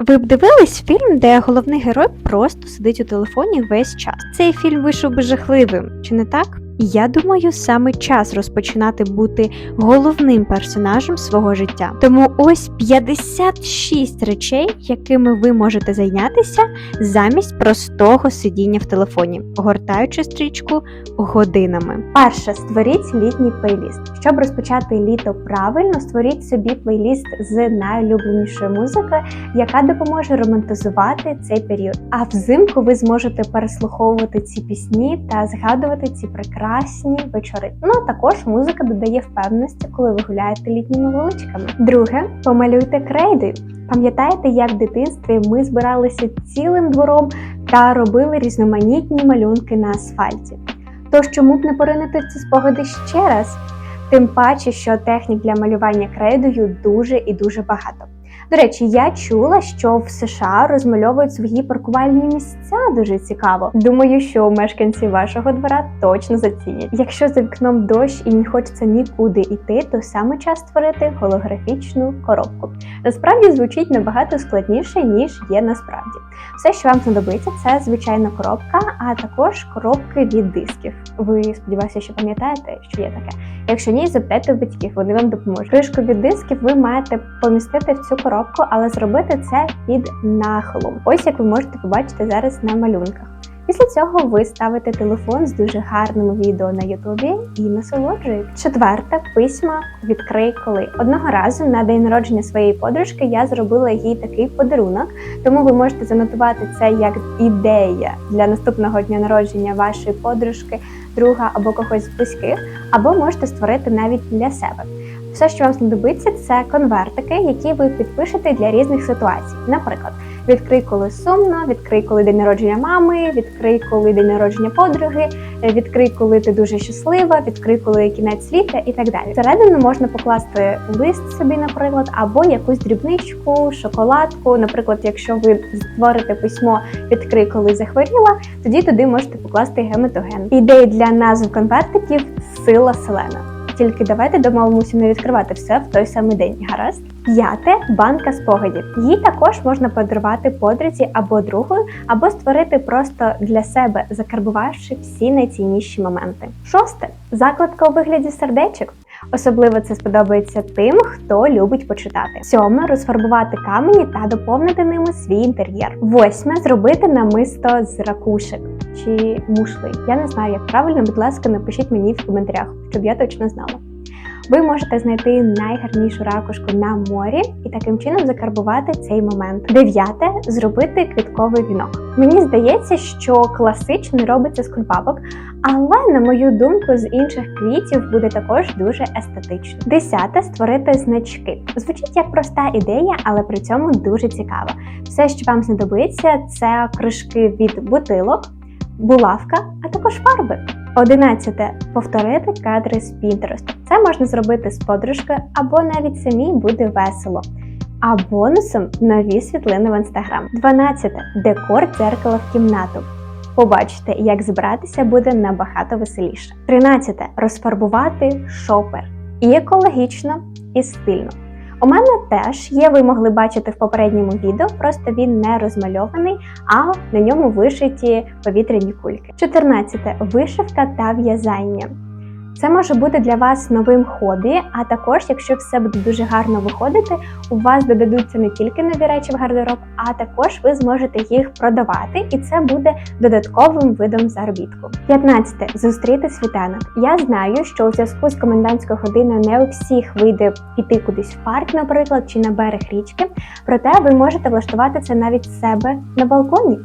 Ви б дивились фільм, де головний герой просто сидить у телефоні весь час. Цей фільм вийшов би жахливим, чи не так? Я думаю, саме час розпочинати бути головним персонажем свого життя. Тому ось 56 речей, якими ви можете зайнятися замість простого сидіння в телефоні, гортаючи стрічку годинами. Перше, створіть літній плейліст. Щоб розпочати літо правильно, створіть собі плейліст з найулюбленішої музики, яка допоможе романтизувати цей період. А взимку ви зможете переслуховувати ці пісні та згадувати ці прекрасні вечори. Ну а також музика додає впевненості, коли ви гуляєте літніми вуличками. Друге, помалюйте крейдою. Пам'ятаєте, як в дитинстві ми збиралися цілим двором та робили різноманітні малюнки на асфальті? Тож чому б не поринити ці спогади ще раз? Тим паче, що технік для малювання крейдою дуже і дуже багато. До речі, я чула, що в США розмальовують свої паркувальні місця дуже цікаво. Думаю, що мешканці вашого двора точно зацінять. Якщо за вікном дощ і не хочеться нікуди йти, то саме час створити голографічну коробку. Насправді звучить набагато складніше, ніж є насправді. Все, що вам знадобиться, це звичайна коробка, а також коробки від дисків. Ви сподіваюся, що пам'ятаєте, що є таке. Якщо ні, запитайте батьків, вони вам допоможуть. Кришку від дисків ви маєте помістити в цю коробку, але зробити це під нахилом. Ось як ви можете побачити зараз на малюнках. Після цього ви ставите телефон з дуже гарними відео на Ютубі і насолоджуєтесь. Четверте письма відкрий коли. Одного разу на день народження своєї подружки я зробила їй такий подарунок, тому ви можете занотувати це як ідея для наступного дня народження вашої подружки, друга або когось з близьких, або можете створити навіть для себе. Все, що вам знадобиться, це конвертики, які ви підпишете для різних ситуацій. Наприклад, відкрий, коли сумно, відкрий, коли день народження мами, відкрий, коли день народження подруги, відкрий, коли ти дуже щаслива, відкрий, коли кінець світа і так далі. Всередину можна покласти лист собі, наприклад, або якусь дрібничку, шоколадку. Наприклад, якщо ви створите письмо відкрий, коли захворіла, тоді туди можете покласти гематоген. Ідеї для назв конвертиків сила селена. Тільки давайте домовимося не відкривати все в той самий день. Гаразд. П'яте банка спогадів. Її також можна подарувати подрузі або другу, або створити просто для себе, закарбувавши всі найцінніші моменти. Шосте закладка у вигляді сердечок. Особливо це сподобається тим, хто любить почитати. Сьоме розфарбувати камені та доповнити ними свій інтер'єр. Восьме зробити намисто з ракушек чи мушли. Я не знаю, як правильно, будь ласка, напишіть мені в коментарях, щоб я точно знала. Ви можете знайти найгарнішу ракушку на морі і таким чином закарбувати цей момент. Дев'яте зробити квітковий вінок. Мені здається, що класичний робиться з кульбабок, але на мою думку, з інших квітів буде також дуже естетично. Десяте створити значки. Звучить як проста ідея, але при цьому дуже цікава. Все, що вам знадобиться, це кришки від бутилок, булавка, а також фарби. Одинадцяте повторити кадри з Pinterest. Це можна зробити з подружкою або навіть самій буде весело. А бонусом нові світлини в інстаграм. 12. Декор дзеркала в кімнату. Побачите, як збиратися буде набагато веселіше. 13. Розфарбувати шопер. І екологічно, і стильно. У мене теж є, ви могли бачити в попередньому відео, просто він не розмальований, а на ньому вишиті повітряні кульки. 14. Вишивка та в'язання. Це може бути для вас новим хобі, а також, якщо все буде дуже гарно виходити, у вас додадуться не тільки нові речі в гардероб, а також ви зможете їх продавати, і це буде додатковим видом заробітку. 15. Зустріти світанок. Я знаю, що у зв'язку з комендантською годиною не у всіх вийде піти кудись в парк, наприклад, чи на берег річки. Проте ви можете влаштувати це навіть себе на балконі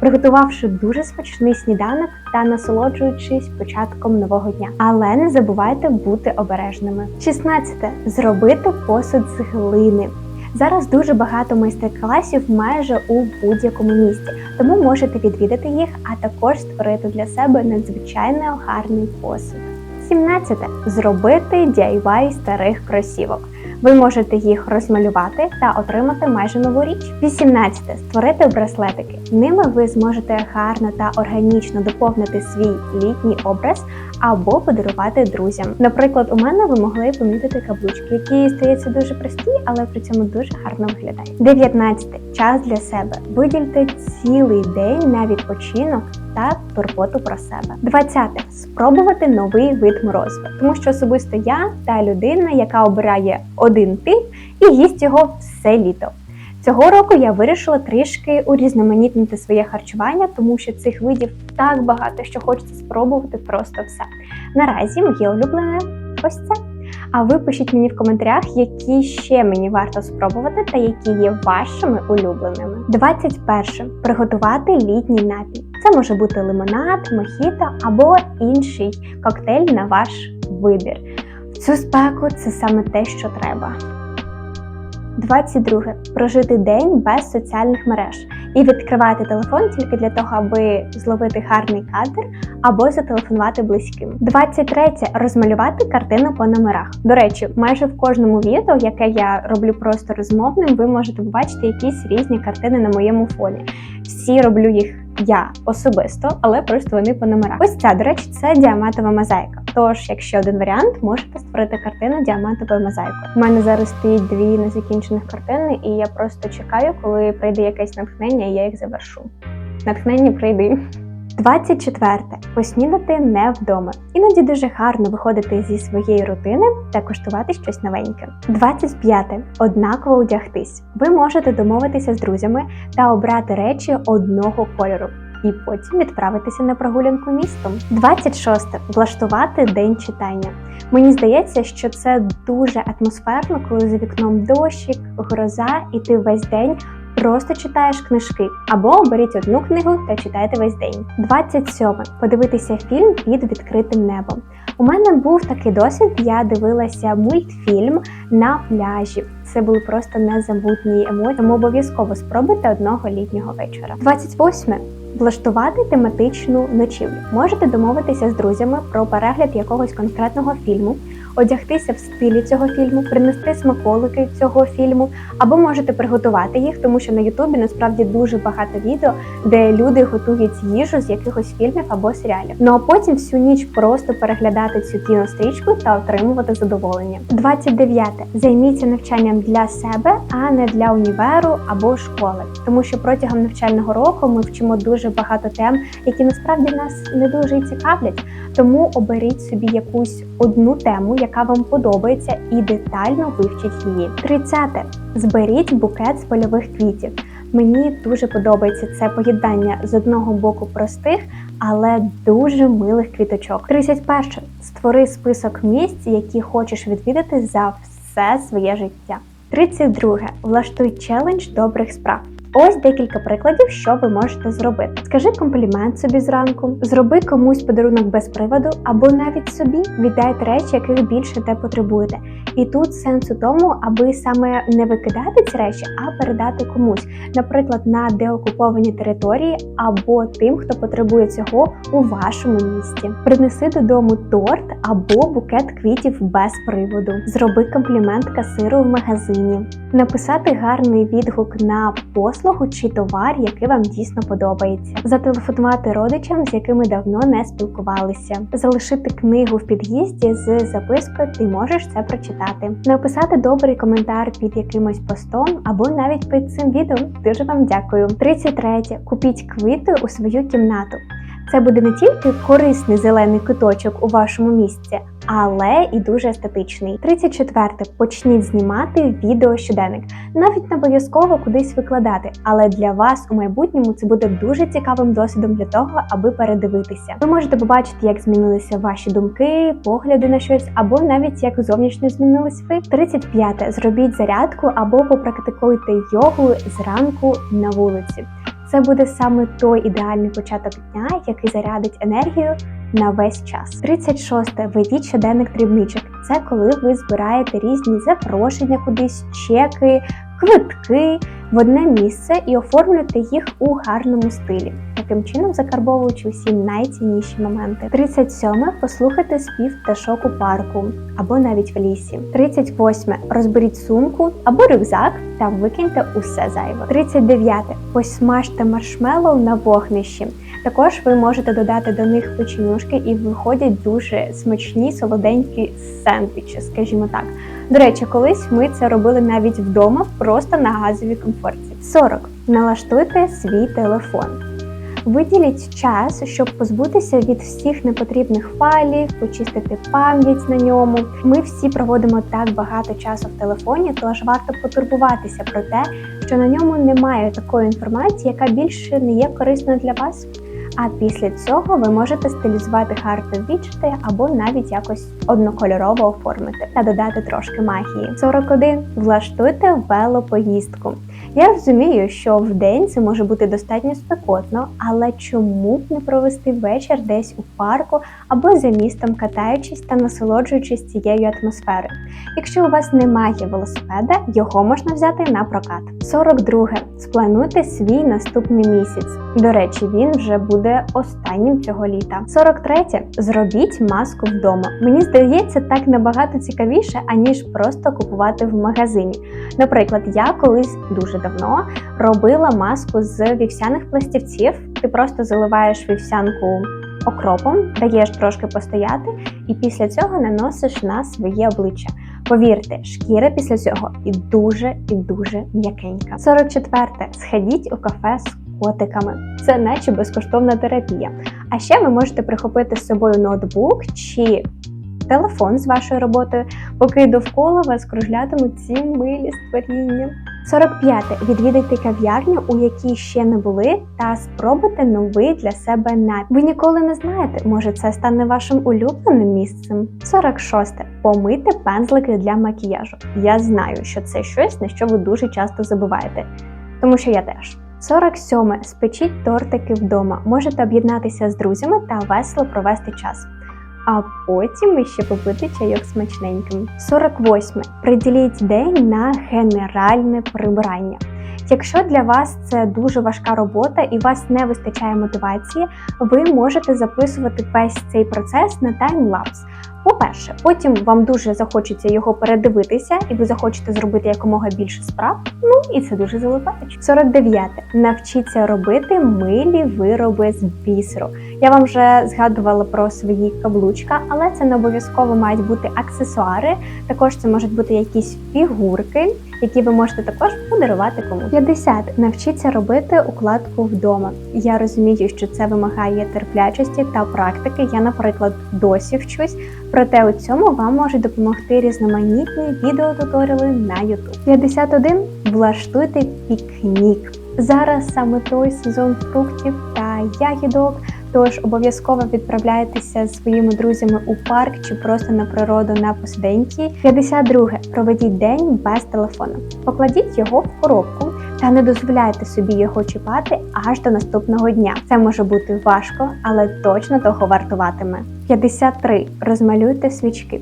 приготувавши дуже смачний сніданок та насолоджуючись початком нового дня. Але не забувайте бути обережними. 16. зробити посуд з глини. Зараз дуже багато майстер-класів майже у будь-якому місті, тому можете відвідати їх, а також створити для себе надзвичайно гарний посуд. 17. Зробити DIY старих кросівок. Ви можете їх розмалювати та отримати майже нову річ. 18. Створити браслетики. Ними ви зможете гарно та органічно доповнити свій літній образ, або подарувати друзям. Наприклад, у мене ви могли помітити каблучки, які здається дуже прості, але при цьому дуже гарно виглядають. 19. час для себе. Видільте цілий день на відпочинок та турботу про себе. 20. спробувати новий вид морозива, тому що особисто я та людина, яка обирає один тип і їсть його все літо. Цього року я вирішила трішки урізноманітнити своє харчування, тому що цих видів так багато, що хочеться спробувати просто все. Наразі моє улюблене ось це. А ви пишіть мені в коментарях, які ще мені варто спробувати та які є вашими улюбленими. 21. Приготувати літній напій. Це може бути лимонад, мохіто або інший коктейль на ваш вибір. В цю спеку це саме те, що треба. 22. Прожити день без соціальних мереж і відкривати телефон тільки для того, аби зловити гарний кадр або зателефонувати близьким. 23. розмалювати картину по номерах. До речі, майже в кожному відео, яке я роблю просто розмовним, ви можете побачити якісь різні картини на моєму фоні. Всі роблю їх я особисто, але просто вони по номерах. Ось ця, до речі, це діамантова мозаїка. Тож, якщо один варіант, можете створити картину діамантовою мозаїкою. У мене зараз стоїть дві незакінчених картини, і я просто чекаю, коли прийде якесь натхнення, і я їх завершу. Натхнення прийде. 24. Поснідати не вдома. Іноді дуже гарно виходити зі своєї рутини та куштувати щось новеньке. 25. Однаково одягтись. Ви можете домовитися з друзями та обрати речі одного кольору. І потім відправитися на прогулянку містом. 26. влаштувати день читання. Мені здається, що це дуже атмосферно, коли за вікном дощик, гроза, і ти весь день Просто читаєш книжки або оберіть одну книгу та читайте весь день. 27. Подивитися фільм під відкритим небом. У мене був такий досвід. Я дивилася мультфільм на пляжі. Це були просто незабутні емоції. Тому обов'язково спробуйте одного літнього вечора. 28. Влаштувати тематичну ночівлю. Можете домовитися з друзями про перегляд якогось конкретного фільму одягтися в стилі цього фільму, принести смаколики цього фільму, або можете приготувати їх, тому що на Ютубі насправді дуже багато відео, де люди готують їжу з якихось фільмів або серіалів. Ну а потім всю ніч просто переглядати цю кінострічку та отримувати задоволення. 29. займіться навчанням для себе, а не для універу або школи, тому що протягом навчального року ми вчимо дуже багато тем, які насправді нас не дуже цікавлять. Тому оберіть собі якусь одну тему, яка вам подобається, і детально вивчіть її. 30. зберіть букет з польових квітів. Мені дуже подобається це поєднання з одного боку простих, але дуже милих квіточок. 31. створи список місць, які хочеш відвідати за все своє життя. 32. влаштуй челендж добрих справ. Ось декілька прикладів, що ви можете зробити. Скажи комплімент собі зранку, зроби комусь подарунок без приводу, або навіть собі віддайте речі, яких більше те потребуєте. І тут сенс у тому, аби саме не викидати ці речі, а передати комусь, наприклад, на деокуповані території або тим, хто потребує цього у вашому місті. Принеси додому торт або букет квітів без приводу. Зроби комплімент касиру в магазині, написати гарний відгук на пост послугу чи товар, який вам дійсно подобається, зателефонувати родичам, з якими давно не спілкувалися, залишити книгу в під'їзді з запискою, ти можеш це прочитати, написати добрий коментар під якимось постом або навіть під цим відео. Дуже вам дякую. 33. купіть квіти у свою кімнату. Це буде не тільки корисний зелений куточок у вашому місці, але і дуже естетичний. 34. Почніть знімати відео щоденник. Навіть не обов'язково кудись викладати, але для вас у майбутньому це буде дуже цікавим досвідом для того, аби передивитися. Ви можете побачити, як змінилися ваші думки, погляди на щось, або навіть як зовнішньо змінились ви. 35. Зробіть зарядку або попрактикуйте йогу зранку на вулиці. Це буде саме той ідеальний початок дня, який зарядить енергію на весь час. 36. Ведіть щоденник дрібничок. Це коли ви збираєте різні запрошення кудись, чеки, квитки в одне місце і оформлюйте їх у гарному стилі, таким чином закарбовуючи всі найцінніші моменти. 37. Послухайте спів пташок у парку або навіть в лісі. 38. Розберіть сумку або рюкзак та викиньте усе зайве. 39. Посмажте маршмеллоу на вогнищі. Також ви можете додати до них печенюшки і виходять дуже смачні солоденькі сендвічі, скажімо так. До речі, колись ми це робили навіть вдома, просто на газовій комфорті. 40. Налаштуйте свій телефон. Виділіть час, щоб позбутися від всіх непотрібних файлів, почистити пам'ять на ньому. Ми всі проводимо так багато часу в телефоні, тож варто потурбуватися про те, що на ньому немає такої інформації, яка більше не є корисною для вас. А після цього ви можете стилізувати карту відчити або навіть якось однокольорово оформити та додати трошки магії. 41. Влаштуйте велопоїздку. Я розумію, що в день це може бути достатньо спекотно, але чому б не провести вечір десь у парку або за містом, катаючись та насолоджуючись цією атмосферою? Якщо у вас немає велосипеда, його можна взяти на прокат. 42. Сплануйте свій наступний місяць. До речі, він вже буде останнім цього літа. 43. Зробіть маску вдома. Мені здається, так набагато цікавіше, аніж просто купувати в магазині. Наприклад, я колись дуже давно робила маску з вівсяних пластівців. Ти просто заливаєш вівсянку окропом, даєш трошки постояти, і після цього наносиш на своє обличчя. Повірте, шкіра після цього і дуже і дуже м'якенька. 44. Сходіть у кафе з котиками. Це наче безкоштовна терапія. А ще ви можете прихопити з собою ноутбук чи телефон з вашою роботою, поки довкола вас кружлятимуть ці милі створіння. 45. Відвідайте кав'ярню, у якій ще не були, та спробуйте новий для себе напій. Ви ніколи не знаєте, може це стане вашим улюбленим місцем. 46. Помийте пензлики для макіяжу. Я знаю, що це щось, на що ви дуже часто забуваєте, тому що я теж. 47. Спечіть тортики вдома. Можете об'єднатися з друзями та весело провести час. А потім ще попити чайок смачненьким. 48. Приділіть день на генеральне прибирання. Якщо для вас це дуже важка робота і вас не вистачає мотивації, ви можете записувати весь цей процес на таймлапс. По-перше, потім вам дуже захочеться його передивитися, і ви захочете зробити якомога більше справ. Ну і це дуже залипаюче. 49. Навчіться робити милі вироби з бісеру. Я вам вже згадувала про свої каблучка, але це не обов'язково мають бути аксесуари. Також це можуть бути якісь фігурки, які ви можете також подарувати комусь. 50. Навчіться робити укладку вдома. Я розумію, що це вимагає терплячості та практики. Я, наприклад, досі вчусь. Проте у цьому вам можуть допомогти різноманітні відеотуторіали на YouTube. 51. Влаштуйте пікнік. Зараз саме той сезон фруктів та ягідок. Тож обов'язково відправляйтеся з своїми друзями у парк чи просто на природу на посиденьки. 52. Проведіть день без телефону. Покладіть його в коробку та не дозволяйте собі його чіпати аж до наступного дня. Це може бути важко, але точно того вартуватиме. 53. Розмалюйте свічки.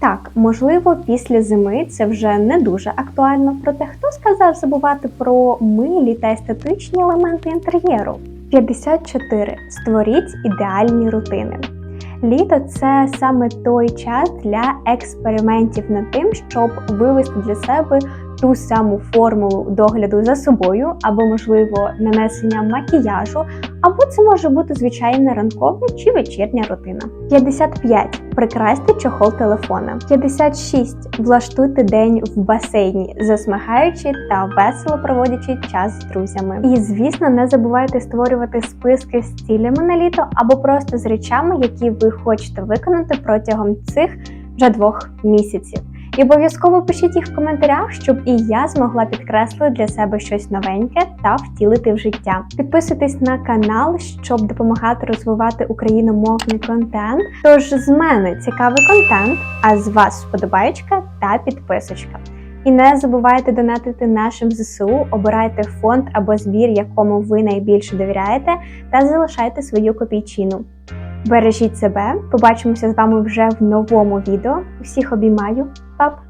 Так, можливо, після зими це вже не дуже актуально, проте хто сказав забувати про милі та естетичні елементи інтер'єру? 54. Створіть ідеальні рутини. Літо це саме той час для експериментів над тим, щоб вивести для себе ту саму формулу догляду за собою, або, можливо, нанесення макіяжу, або це може бути звичайна ранкова чи вечірня рутина. 55. Прикрасьте чохол телефона. 56. Влаштуйте день в басейні, засмагаючи та весело проводячи час з друзями. І, звісно, не забувайте створювати списки з цілями на літо або просто з речами, які ви хочете виконати протягом цих вже двох місяців. І обов'язково пишіть їх в коментарях, щоб і я змогла підкреслити для себе щось новеньке та втілити в життя. Підписуйтесь на канал, щоб допомагати розвивати україномовний контент. Тож з мене цікавий контент, а з вас вподобаєчка та підписочка. І не забувайте донатити нашим ЗСУ, обирайте фонд або збір, якому ви найбільше довіряєте, та залишайте свою копійчину. Бережіть себе, побачимося з вами вже в новому відео. Усіх обіймаю, Пап!